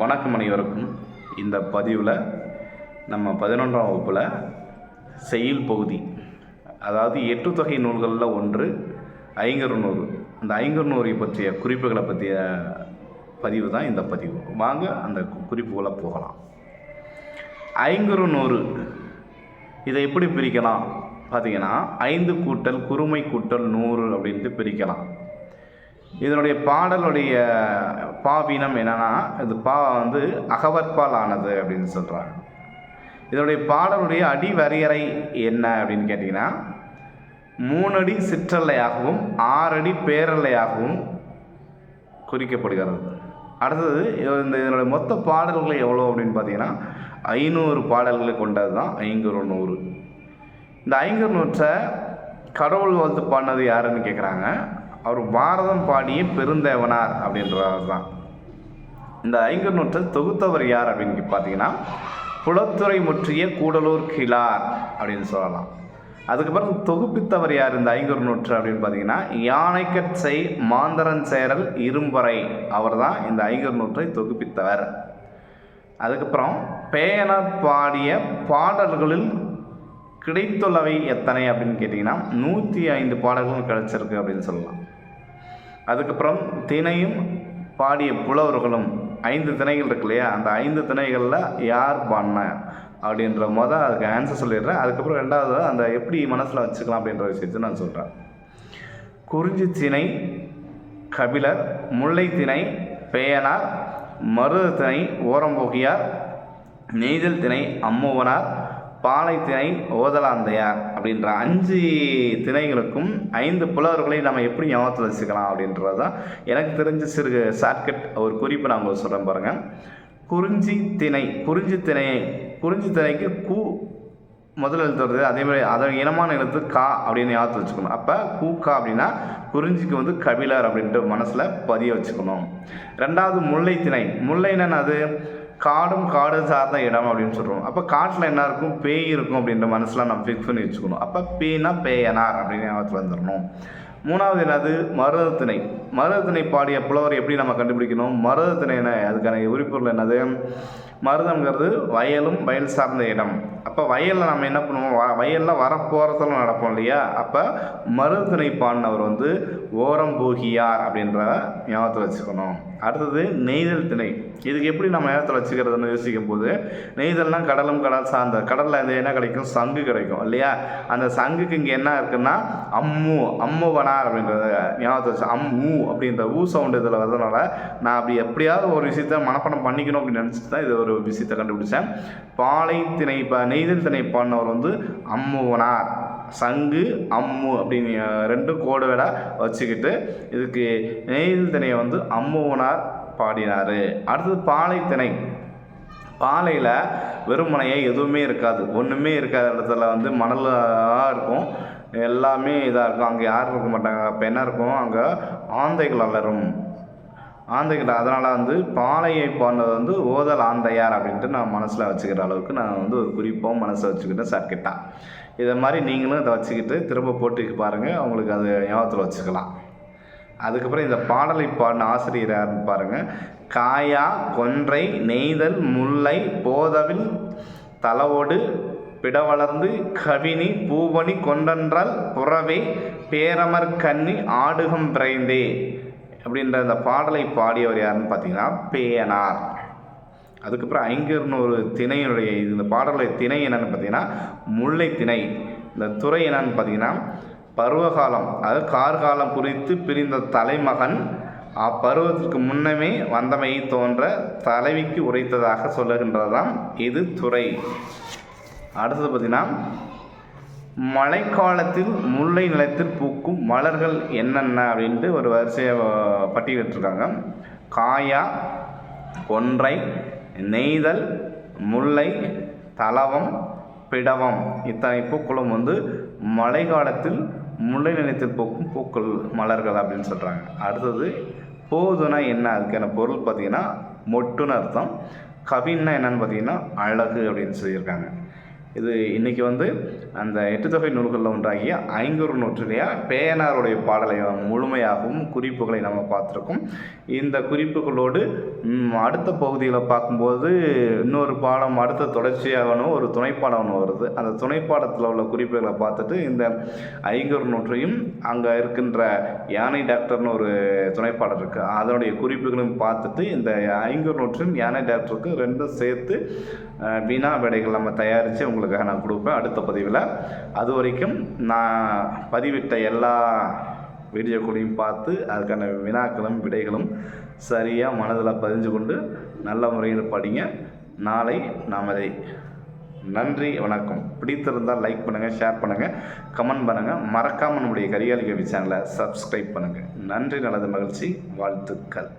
வணக்கம் அனைவருக்கும். இந்த பதிவில் நம்ம பதினொன்றாம் வகுப்பில் செய்யுள் பகுதி அதாவது எட்டு தொகை நூல்களில் ஒன்று ஐங்கருநூறு. அந்த ஐங்கருநூறை பற்றிய குறிப்புகளை பற்றிய பதிவு தான் இந்த பதிவு. வாங்க அந்த குறிப்புகளை போகலாம். ஐங்குறுநூறு இதை எப்படி பிரிக்கலாம்? பார்த்தீங்கன்னா ஐந்து கூட்டல் குறுமை கூட்டல் நூறு அப்படின்ட்டு பிரிக்கலாம். இதனுடைய பாடலுடைய பாவீனம் என்னன்னா இது பா வந்து அகவற்பால் ஆனது அப்படின்னு சொல்கிறாங்க இதனுடைய பாடலுடைய அடி வரையறை என்ன அப்படின்னு கேட்டிங்கன்னா மூணடி சிற்றல்லையாகவும் ஆறடி பேரல்லையாகவும் குறிக்கப்படுகிறது. அடுத்தது இந்த இதனுடைய மொத்த பாடல்கள் எவ்வளோ அப்படின்னு பார்த்தீங்கன்னா ஐநூறு பாடல்களை கொண்டது தான் ஐங்குறு நூறு இந்த ஐங்குறு நூற்றை கடவுள் வாழ்த்து பாடினது யாருன்னு கேட்குறாங்க அவர் பாரதம் பாடிய பெருந்தேவனார் அப்படின்றவர் தான் இந்த ஐங்கர் நூற்றை தொகுத்தவர் யார் அப்படின்னு பார்த்தீங்கன்னா புலத்துறை முற்றிய கூடலூர் கிழார் அப்படின்னு சொல்லலாம். அதுக்கப்புறம் தொகுப்பித்தவர் யார் இந்த ஐங்குறு நூற்று அப்படின்னு பார்த்தீங்கன்னா யானைக்கட்சை மாந்தரன் சேரல் இரும்பறை அவர் தான் இந்த ஐங்கர் நூற்றை தொகுப்பித்தவர். அதுக்கப்புறம் பேயனர் பாடிய பாடல்களில் கிடைத்துள்ளவை எத்தனை அப்படின்னு கேட்டிங்கன்னா நூற்றி ஐந்து பாடல்கள் கிடைச்சிருக்கு அப்படின்னு சொல்லலாம். அதுக்கப்புறம் திணையும் பாடிய புலவர்களும் ஐந்து திணைகள் இருக்கு இல்லையா? அந்த ஐந்து திணைகளில் யார் பாடின அப்படின்ற மொதல் அதுக்கு ஆன்சர் சொல்லிடுறேன். அதுக்கப்புறம் ரெண்டாவது அந்த எப்படி மனசில் வச்சுக்கலாம் அப்படின்ற விஷயத்தை நான் சொல்கிறேன் குறிஞ்சி திணை கபிலர் முல்லை திணை பேயனார் மருத திணை ஓரம்போகியார் நெய்தல் திணை அம்முவனார் பாலை திணை ஓதலாந்தையார் அப்படின்ற அஞ்சு திணைகளுக்கும் ஐந்து புலவர்களை நம்ம எப்படி ஞாபகத்தில் வச்சுக்கலாம் அப்படின்றது தான் எனக்கு தெரிஞ்ச சிறு ஷார்ட்கட் ஒரு குறிப்பு நான் உங்களுக்கு சொல்கிறேன் பாருங்கள் குறிஞ்சி திணை குறிஞ்சி திணை குறிஞ்சி திணைக்கு கூ முதல் எழுத்து வருது. அதே மாதிரி அதன் இனமான எழுத்து கா அப்படின்னு ஞாபகத்தில் வச்சுக்கணும். அப்போ கூக்கா அப்படின்னா குறிஞ்சிக்கு வந்து கபிலர் அப்படின்ட்டு மனசில் பதிய வச்சுக்கணும். ரெண்டாவது முல்லை திணை முல்லைன்னு அது காடும் காடு சார்ந்த இடம் அப்படின்னு சொல்கிறோம் அப்போ காட்டில் என்ன இருக்கும்? பேய் இருக்கும் அப்படின்ற மனசில் நம்ம ஃபிக்ஸ் பண்ணி வச்சுக்கணும். அப்போ பேய்னா பேயனார் அப்படின்னு ஞாபகத்தில் வந்துடணும் மூணாவது என்னது? மருதத்திணை. மருதத்திணை பாடிய புலவர் எப்படி நம்ம கண்டுபிடிக்கணும்? மருதத்திணை என்ன அதுக்கான உரிப்பொருள் என்னது? மருதங்கிறது வயலும் வயல் சார்ந்த இடம். அப்போ வயலில் நம்ம என்ன பண்ணுவோம்? வ வயலில் வரப்போகிறதெல்லாம் நடப்போம் இல்லையா? அப்போ மருதத்திணை பாடினவர் வந்து ஓரம் போகியார் அப்படின்ற ஞாபகத்தில் வச்சுக்கணும். அடுத்தது நெய்தல் திணை. இதுக்கு எப்படி நம்ம ஞாபகத்தில் வச்சுக்கிறதுன்னு யோசிக்கும் போது நெய்தல்னால் கடலும் கடல் சார்ந்த கடலில் இந்த என்ன கிடைக்கும்? சங்கு கிடைக்கும் இல்லையா? அந்த சங்குக்கு இங்கே என்ன இருக்குன்னா அம்மு அம்முவனார் அப்படின்றத ஞாபகத்தை வச்சு அம்மு அப்படின்ற ஊ சவுண்டு இதில் வர்றதுனால நான் அப்படி எப்படியாவது ஒரு விஷயத்த மனப்பணம் பண்ணிக்கணும் அப்படின்னு நினச்சிட்டு தான் இது ஒரு விஷயத்தை கண்டுபிடிச்சேன். பாலை திணை நெய்தல் திணை பாடினவர் வந்து அம்முவனார். சங்கு அம்மு அப்படின்னு ரெண்டும் கோடு விட வச்சுக்கிட்டு இதுக்கு நெய்தல் திணையை வந்து அம்முவனார் பாடினார். அடுத்தது பாலை திணை. பாலையில் வெறுமனையே எதுவுமே இருக்காது. ஒன்றுமே இருக்காத இடத்துல வந்து மணலாக இருக்கும். எல்லாமே இதாக இருக்கும். அங்கே யாரும் இருக்க மாட்டாங்க. அப்போ என்ன இருக்கும்? அங்கே ஆந்தைகள் அலரும். ஆந்தைகள் அதனால் வந்து பாலையை பாடினது வந்து ஓதல் ஆந்தையார் அப்படின்ட்டு நான் மனசில் வச்சுக்கிற அளவுக்கு நான் வந்து ஒரு குறிப்போம் மனசில் வச்சுக்கிட்டேன் சர்க்கிட்டா இதை மாதிரி நீங்களும் இதை வச்சுக்கிட்டு திரும்ப போட்டிக்கு பாருங்கள் அவங்களுக்கு அது ஞாபகத்தில் வச்சுக்கலாம். அதுக்கப்புறம் இந்த பாடலை பாடின ஆசிரியர் யாருன்னு பாருங்கள் காயா கொன்றை நெய்தல் முல்லை போதவில் தலவோடு பிடவளர்ந்து கவினி பூவணி கொண்டன்றால் புறவே பேரமர் கன்னி ஆடுகம் பிரைந்தே அப்படின்ற இந்த பாடலை பாடியவர் யாருன்னு பார்த்தீங்கன்னா பேயனார். அதுக்கப்புறம் ஐங்கர்னூறு திணையினுடைய இந்த பாடலுடைய திணை என்னன்னு பார்த்தீங்கன்னா முல்லை திணை இந்த துறை என்னன்னு பார்த்தீங்கன்னா பருவகாலம் அதாவது கார்காலம் குறித்து பிரிந்த தலைமகன் அப்பருவத்திற்கு முன்னமே வந்தமை தோன்ற தலைவிக்கு உரைத்ததாக சொல்லுகின்றதுதான் இது துறை. அடுத்தது பார்த்திங்கன்னா மழைக்காலத்தில் முல்லை நிலத்தில் பூக்கும் மலர்கள் என்னென்ன அப்படின்ட்டு ஒரு வரிசையை பட்டியலிட்டிருக்காங்க. காயா ஒன்றை நெய்தல் முல்லை தலவம் பிடவம். இத்தனை பூக்களும் வந்து மழை காலத்தில் முல்லை நிலத்தில் பூக்கும் பூக்கள் மலர்கள் அப்படின்னு சொல்கிறாங்க அடுத்தது போதுனா என்ன? அதுக்கான பொருள் பார்த்திங்கன்னா மொட்டுன்னு அர்த்தம். கவின்னா என்னன்னு பார்த்தீங்கன்னா அழகு அப்படின்னு சொல்லியிருக்காங்க. இது இன்றைக்கி வந்து அந்த எட்டு தொகை நூல்களில் ஒன்றாகிய ஐங்கூறு நூற்றிலேயே பேயனாருடைய பாடலை முழுமையாகவும் குறிப்புகளை நம்ம பார்த்துருக்கோம். இந்த குறிப்புகளோடு அடுத்த பகுதியில் பார்க்கும்போது இன்னொரு பாடம் அடுத்த தொடர்ச்சியாகணும் ஒரு துணைப்பாடம்னு வருது. அந்த துணைப்பாடத்தில் உள்ள குறிப்புகளை பார்த்துட்டு இந்த ஐங்கூறு நூற்றையும் அங்கே இருக்கின்ற யானை டாக்டர்னு ஒரு துணைப்பாடல் இருக்குது அதனுடைய குறிப்புகளும் பார்த்துட்டு இந்த ஐங்கூர் நூற்றையும் யானை டாக்டருக்கு ரெண்டும் சேர்த்து வினா விடைகள் நம்ம தயாரித்து உங்களுக்காக நான் கொடுப்பேன் அடுத்த பதிவில். அது வரைக்கும் நான் பதிவிட்ட எல்லா வீடியோக்களையும் பார்த்து அதுக்கான வினாக்களும் விடைகளும் சரியாக மனதில் பதிஞ்சு கொண்டு நல்ல முறையில் படிங்க. நாளை நாம் அதை நன்றி வணக்கம். பிடித்திருந்தால் லைக் பண்ணுங்கள் ஷேர் பண்ணுங்கள் கமெண்ட் பண்ணுங்கள் மறக்காமல் நம்முடைய கரிகாலி கவி சேனலை சப்ஸ்கிரைப் பண்ணுங்கள் நன்றி நல்லது மகிழ்ச்சி வாழ்த்துக்கள்.